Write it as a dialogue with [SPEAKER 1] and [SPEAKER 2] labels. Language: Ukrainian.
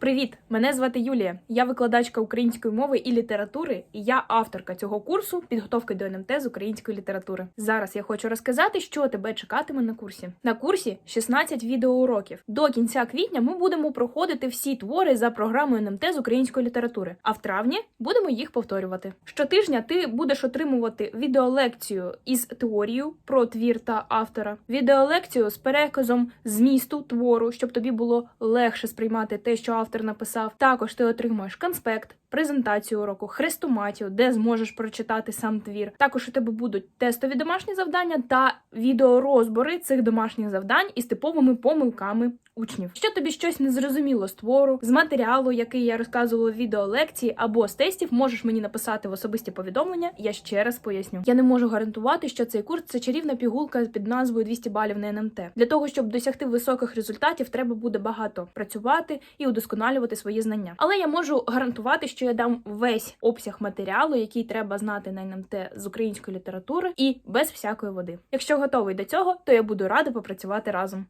[SPEAKER 1] Привіт! Мене звати Юлія. Я викладачка української мови і літератури, і я авторка цього курсу підготовки до НМТ з української літератури. Зараз я хочу розказати, що тебе чекатиме на курсі. На курсі 16 відеоуроків. До кінця квітня ми будемо проходити всі твори за програмою НМТ з української літератури. А в травні будемо їх повторювати. Щотижня ти будеш отримувати відеолекцію із теорією про твір та автора, відеолекцію з переказом змісту твору, щоб тобі було легше сприймати те, що автор написав. Також ти отримаєш конспект, презентацію уроку, хрестоматію, де зможеш прочитати сам твір. Також у тебе будуть тестові домашні завдання та відеорозбори цих домашніх завдань із типовими помилками учнів. Що тобі щось не зрозуміло з твору, з матеріалу, який я розказувала в відеолекції, або з тестів, можеш мені написати в особисті повідомлення. Я ще раз поясню. Я не можу гарантувати, що цей курс це чарівна пігулка під назвою 200 балів на НМТ. Для того щоб досягти високих результатів, треба буде багато працювати і удосконалювати свої знання. Але я можу гарантувати, що я дам весь обсяг матеріалу, який треба знати на НМТ з української літератури, і без всякої води. Якщо готовий до цього, то я буду рада попрацювати разом.